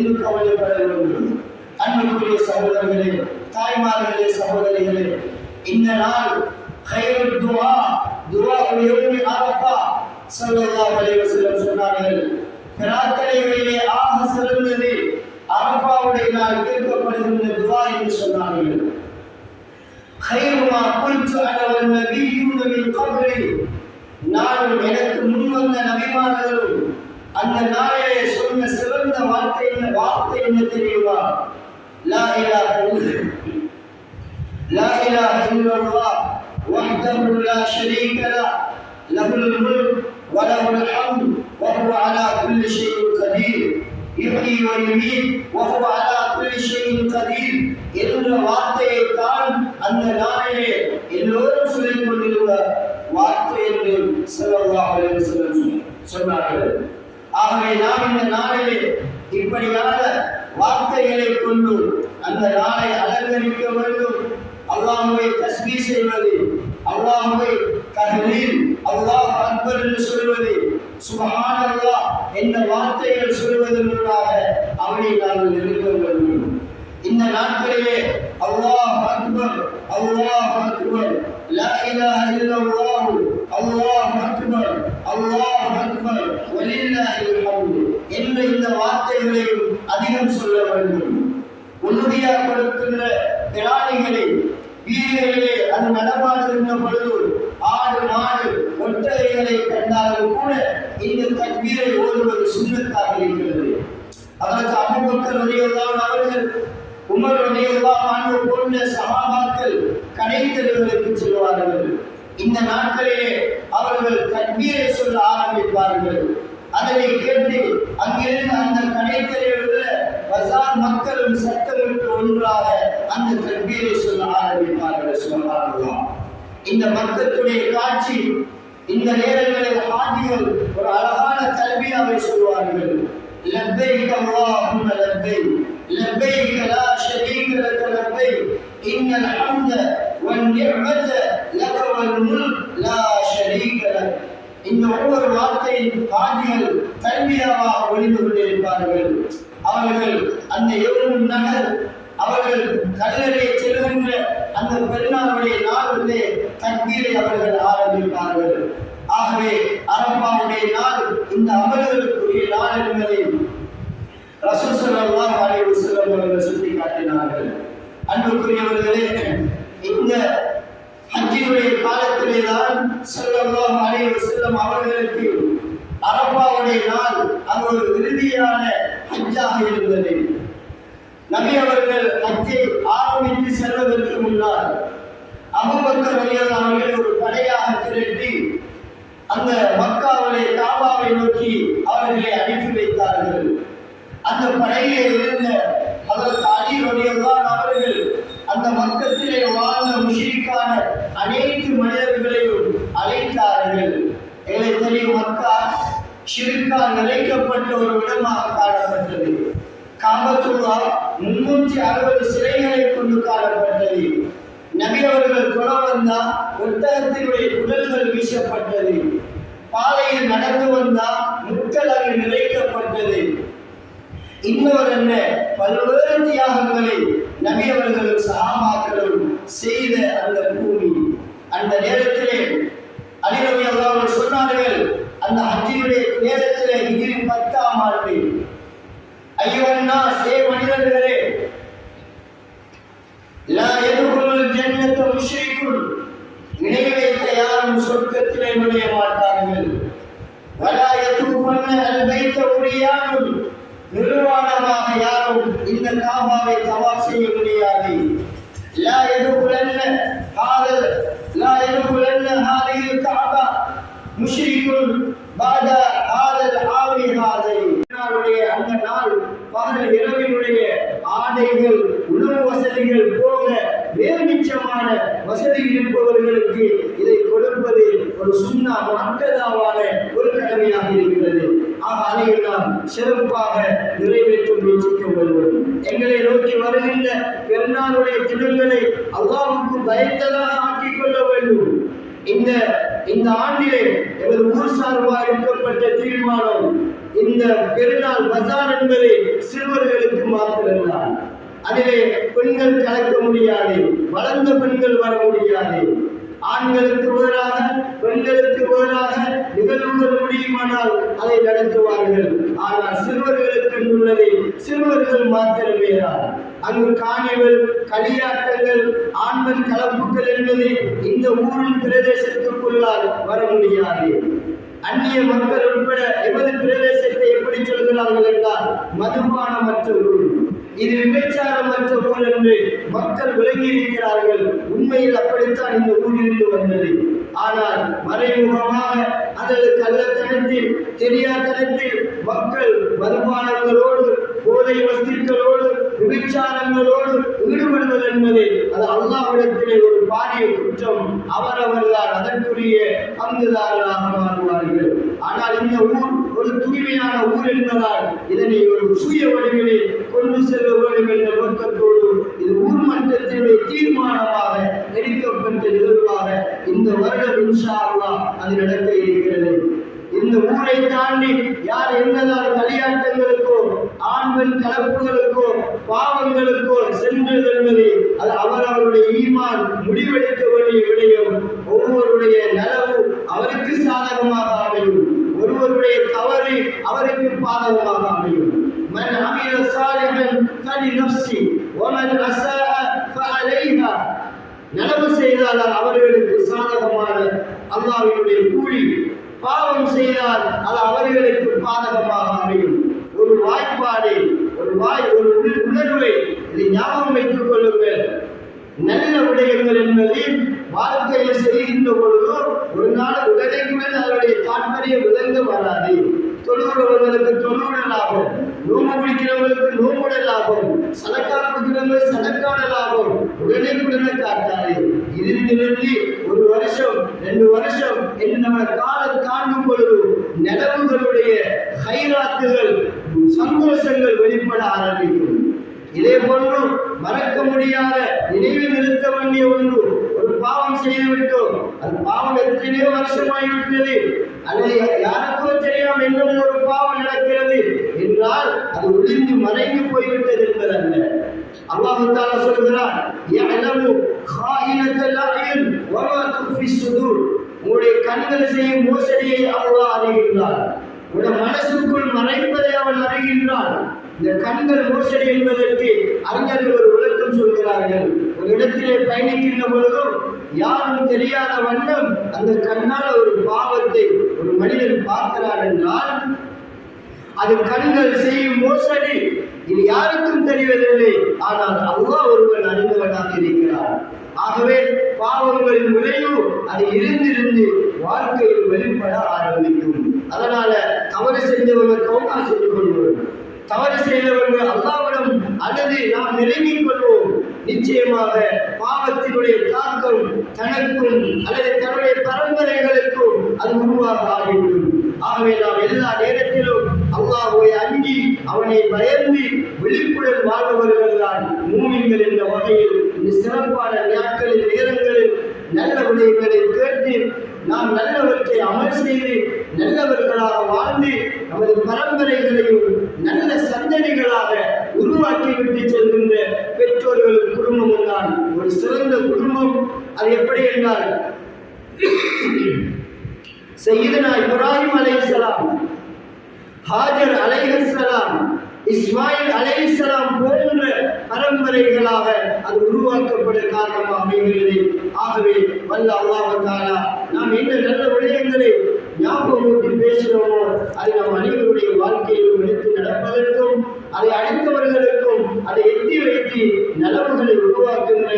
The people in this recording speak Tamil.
என்று கவலைப்பட வேண்டும் அன்புக்குரிய சகோதரர்களே தாய்மார்களே சகோதரிகளே இந்த நாள் خير الدعاء دعاء يوم عرفة صلى الله عليه وسلم சொன்னார்கள் பிரார்த்தனைகளிலே ஆக சிறந்தது அரபாவுடைய நாள் கேட்கப்படுகின்ற துவா என்று சொன்னார்கள் خير ما قلت انا والنبيون من قبلي நானும் எனக்கு முன் வந்த நபிமார்களும் அந்த நாளிலே சொன்ன சிறந்த வார்த்தை என்ன வார்த்தை என்ன தெரியுமா லா இலாஹ இல்ல- லா இலாஹ இல்லல்லாஹ் وحده لا شريك له له الملك وله الحمد وهو على كل شيء قدير يحيي ويميت وهو على كل شيء قدير என்ற வார்த்தையை தான் அந்த நாளிலே எல்லோரும் சொல்லிக் கொண்டிருந்த வார்த்தை என்று ஸல்லல்லாஹு அலைஹி வஸல்லம் சொன்னார்கள் ஆகவே நாம் இந்த நாளிலே இப்படியாக வார்த்தைகளை கொண்டு அந்த நாளை அலங்கரிக்க வேண்டும். அல்லாஹ்வை தஸ்மி செய்வது அல்லாஹ்வை தஹ்லீல் அல்லாஹ் அக்பர் என்று சொல்வது சுப்ஹானல்லாஹ் என்ற வார்த்தைகள் சொல்வதன் மூலமாக அவனை நாங்கள் நிறுத்த வேண்டும். இந்த நாட்களிலே அல்லாஹ் அக்பர் அல்லாஹ் அக்பர் லா இலாஹ இல்லல்லாஹ் அல்லாஹ் அக்பர் அல்லாஹ் அக்பர் வலில்லாஹில் ஹம்து என்ற இந்த வார்த்தைகளையும் அதிகம் சொல்ல வேண்டும். உறுதியாக கொடுக்கின்ற பிராணிகளை வீதிகளிலே அது நடமாடுகின்ற பொழுது ஆடு மாடு ஒட்டகைகளை கண்டாலும் கூட இந்த தக்பீரை ஓடுவது சுண்ணத்தாக இருக்கிறது. அதற்கு அபுபக்கர் வழியெல்லாம் அவர்கள் உமர் வழியெல்லாம் ஆண்டு போன்ற சகாபாக்கள் கடைத்தெருவுகளுக்கு செல்வார்கள். இந்த நாட்களிலே அவர்கள் தக்பீரை சொல்ல ஆரம்பிப்பார்கள். அதனை கேட்டு அங்கிருந்து அந்த கடைத்தலையுள்ள பசார் மக்களும் சத்தமிட்டு ஒன்றாக அந்த தற்பீரை சொல்ல ஆரம்பித்தார்கள் சொன்னார்களாம் இந்த மக்களுடைய காட்சி இந்த நேரங்களில் ஹாஜிகள் ஒரு அழகான கல்வியாவை சொல்வார்கள். லப்பைக் அல்லாஹும்ம லப்பைக் லப்பைக் லா ஷரீக லக லப்பைக் இன்னல் ஹம்த வன் லா ஷரீக இந்த ஒவ்வொரு வார்த்தையின் பாதிகள் கல்வியாவாக ஒளிந்து கொண்டிருப்பார்கள் அவர்கள் அந்த எவ்வளவு நகர் அவர்கள் கல்லறை செல்கின்ற அந்த பெருநாளுடைய நாளிலே தக்பீரை அவர்கள் ஆரம்பிப்பார்கள். ஆகவே அரப்பாவுடைய நாள் இந்த அமல்களுக்குரிய நாள் என்பதை ரசூல் ஸல்லல்லாஹு அலைஹி வஸல்லம் அவர்கள் சுட்டி காட்டினார்கள் அன்புக்குரியவர்களே இந்த ஹஜ்ஜினுடைய காலத்திலே தான் ஸல்லல்லாஹு அலைஹி அவர்களுக்கு அரப்பாவுடைய நாள் அது ஒரு இறுதியான ஹஜ்ஜாக இருந்தது. நபி அவர்கள் ஹஜ்ஜை ஆரம்பித்து செல்வதற்கு முன்னால் அபுபக்கர் ரலியல்லாஹு அவர்கள் ஒரு படையாக திரட்டி அந்த மக்காவிலே காபாவை நோக்கி அவர்களை அனுப்பி வைத்தார்கள். அந்த படையிலே இருந்த அதற்கு அலி ரலியல்லாஹு அவர்கள் அந்த மக்கத்திலே வாழ்ந்த முஷிரிக்கான அனைத்து மனிதர்களையும் அழைத்தார்கள் எங்களை தெரியும் மக்கா ஷிருக்கால் நிலைக்கப்பட்ட ஒரு இடமாக காணப்பட்டது. காபத்துல்லா முன்னூற்றி அறுபது சிலைகளை கொண்டு காணப்பட்டது. நபி அவர்கள் தொட வந்தா ஒட்டகத்தினுடைய குடல்கள் வீசப்பட்டது. பாலையில் நடந்து வந்தா முட்கள் அங்கு நிறைக்கப்பட்டது. இன்னொரு என்ன? பல்வேறு தியாகங்களை நபி அவர்களும் சகாமாக்களும் செய்த அந்த பூமி. அந்த நேரத்தில் அலிரவி அவர்கள் சொன்னார்கள் அந்த ஹஜ்ஜினுடைய நேரத்திலே இதிரி பத்தாம் ஆண்டு ஐயோன்னா சே மனிதர்களே லா எதுகுல் ஜன்னத்து முஷ்ரிகுன் இணை வைத்த யாரும் சொர்க்கத்திலே நுழைய மாட்டார்கள் வலா எதுகுபன்ன அல் வைத்த உரியானும் நிர்வாணமாக யாரும் இந்த காபாவை தவாப் செய்ய முடியாது. லா எதுகுலன்ன ஹாதல் லா எதுகுலன்ன ஹாதில் காபா. முஷ்ரிகுன் பாத ஹாதல் ஆவி ஹாதை. நாளுடைய அந்த நாள் பகல் இரவினுடைய ஆடைகள் உணவு வசதிகள் போக வேறுமிச்சமான வசதி இருப்பவர்களுக்கு இதை கொடுப்பது ஒரு சுண்ணா மக்கதாவான ஒரு கடமையாக இருக்கிறது. ஆக அதை நாம் சிறப்பாக நிறைவேற்ற முயற்சிக்க வேண்டும். எங்களை நோக்கி வருகின்ற பெருநாளுடைய தினங்களை அல்லாவுக்கு பயந்ததாக ஆக்கிக் கொள்ள வேண்டும். இந்த இந்த ஆண்டிலே எமது ஊர் சார்பாக எடுக்கப்பட்ட தீர்மானம் இந்த பெருநாள் பஜார் என்பதை சிறுவர்களுக்கு மாத்திரம்தான். அதிலே பெண்கள் கலக்க முடியாது வளர்ந்த பெண்கள் வர முடியாது. ஆண்களுக்கு பதிலாக பெண்களுக்கு பதிலாக நிகழ்வுகள் முடியுமானால் அதை நடத்துவார்கள். ஆனால் சிறுவர்களுக்கு உள்ளதை சிறுவர்கள் மாத்திரமே தான் அங்கு காணிகள் களியாட்டங்கள் ஆண்கள் கலப்புகள் என்பது இந்த ஊரின் பிரதேசத்துக்குள்ளால் வர முடியாது. அந்நிய மக்கள் உட்பட எமது பிரதேசத்தை எப்படி சொல்கிறார்கள் என்றால் மதுபானமற்ற ஊர். இது விபச்சாரமற்ற ஊர் என்று மக்கள் விளங்கி இருக்கிறார்கள் உண்மையில் அப்படித்தான் இந்த ஊரிலிருந்து வந்தது. ஆனால் மறைமுகமாக அல்லது கள்ளத்தனத்தில் தெரியாதனத்தில் மக்கள் வருமானங்களோடு போதை வஸ்துக்களோடு விபச்சாரங்களோடு ஈடுபடுவது என்பது அது அல்லாவிடத்திலே ஒரு பாரிய குற்றம். அவரவர்தான் அதற்குரிய பங்குதாரராக மாறுவார்கள். ஆனால் இந்த ஊர் என்பதால் இதனை ஒரு சுய வடிவிலே கொண்டு செல்ல வேண்டும் என்ற நோக்கத்தோடு இது ஊர் மன்றத்தினுடைய தீர்மானமாக எடுக்கப்பட்ட நிகழ்வாக இந்த வருடம் இன்ஷா அல்லாஹ் அது நடக்க இருக்கிறது. இந்த ஊரை தாண்டி யார் என்னதான் களியாட்டங்களுக்கோ ஆண் பெண் கலப்புகளுக்கோ பாவங்களுக்கோ சென்று என்பதை அது அவரவருடைய ஈமான் முடிவெடுக்க ஒமன் அசலைஹா நடவு செய்தால் அவர்களுக்கு சாதகமான அல்லாவினுடைய கூலி. பாவம் செய்தால் அது அவர்களுக்கு பாதகமாக அமையும். ஒரு வாய்ப்பாடு ஒரு வாய் ஒரு உணர்வை இதை ஞாபகம் வைத்துக் கொள்ளுங்கள். நல்ல உடையங்கள் என்பதில் வாழ்க்கையில் செய்கின்ற பொழுது ஒரு நாள் உடனே அதனுடைய தாற்பயம் விளங்க வராது. தொழுகிறவர்களுக்கு தொழுவிட லாபம். நோம்பு பிடிக்கிறவர்களுக்கு நோம்புட லாபம். சடக்கா கொடுக்கிறவங்களுக்கு சனக்கான லாபம். உடனே உடனே காட்டாரு இதிலிருந்து ஒரு வருஷம் ரெண்டு வருஷம் என்று நம்ம காலம் காணும் பொழுது நிலவுகளுடைய ஹைராத்துகள் சந்தோஷங்கள் வெளிப்பட ஆரம்பிக்கும். இதே போன்று மறக்க முடியாத நினைவில் நிறுத்த வேண்டிய ஒன்று. ஒரு பாவம் செய்து விட்டோம் அது பாவம் எத்தனையோ வருஷமாகிவிட்டது. அல்லது யார் என்றால் அது ஒளிந்து மறைந்து போய்விட்டது என்பதல்ல. அல்லாஹு தாலா சொல்கிறான் யஅலமு காயினத்தல் அய்யுன் வமா துஃபி சுதூர். உங்களுடைய கண்கள் செய்யும் மோசடியை அல்லாஹ் அறிகின்றார் உடைய மனசுக்குள் மறைப்பதை அவன் அறிகின்றான். இந்த கண்கள் மோசடி என்பதற்கு அறிஞர்கள் ஒரு விளக்கம் சொல்கிறார்கள். ஒரு இடத்திலே பயணிக்கின்ற பொழுதும் யாரும் தெரியாத வண்ணம் அந்த கண்ணால் ஒரு பாவத்தை ஒரு மனிதன் பார்க்கிறார் என்றால் அது கண்கள் செய்யும் மோசடி. இது யாருக்கும் தெரியவில்லை ஆனால் அல்லாஹ் ஒருவன் அறிந்தவனாக இருக்கிறார் ஆகவே பாவங்களின் விளைவு அது இருந்திருந்து வாழ்க்கையில் வெளிப்பட ஆரம்பிக்கும். அதனால தவறு செஞ்சவங்க கவுனா செய்து கொள்வோம். தவறு செய்தவர்கள் அல்லாவிடம் அல்லது நாம் நெருங்கிக் கொள்வோம். நிச்சயமாக பாவத்தினுடைய தாக்கம் தனக்கும் அல்லது தன்னுடைய பரம்பரைகளுக்கும் அது உருவாக ஆகிவிடும். ஆகவே நாம் எல்லா அவனை பயந்து விழிப்புடன் வாழ்பவர்கள் தான் மூமிங்கள் என்ற வகையில் சிறப்பான நாட்களில் நேரங்களில் நல்ல விடயங்களை கேட்டு நாம் நல்லவற்றை அமல் செய்து நல்லவர்களாக வாழ்ந்து நமது பரம்பரைகளையும் நல்ல சந்ததிகளாக உருவாக்கிவிட்டு செல்கின்ற பெற்றோர்களும் குடும்பமும் தான் ஒரு சிறந்த குடும்பம். அது எப்படி என்றால் சையீதனா இப்ராஹிம் அலைஹிஸ்ஸலாம் ஹாஜர் அலைஹலாம் இஸ்மாயில் அலைஹலாம் போன்ற பரம்பரைகளாக அது உருவாக்கப்பட காரணமாக அமைகிறது ஆகவே வல்ல அல்லாஹ் நாம் என்ன நல்ல விடயங்களை ஞாபகம் ஊட்டி பேசுகிறோமோ அது நம் அனைவருடைய வாழ்க்கையிலும் எடுத்து நடப்பதற்கும் அதை அடுத்தவர்களுக்கும் அதை எட்டி வைத்து நலவுகளை உருவாக்குகின்ற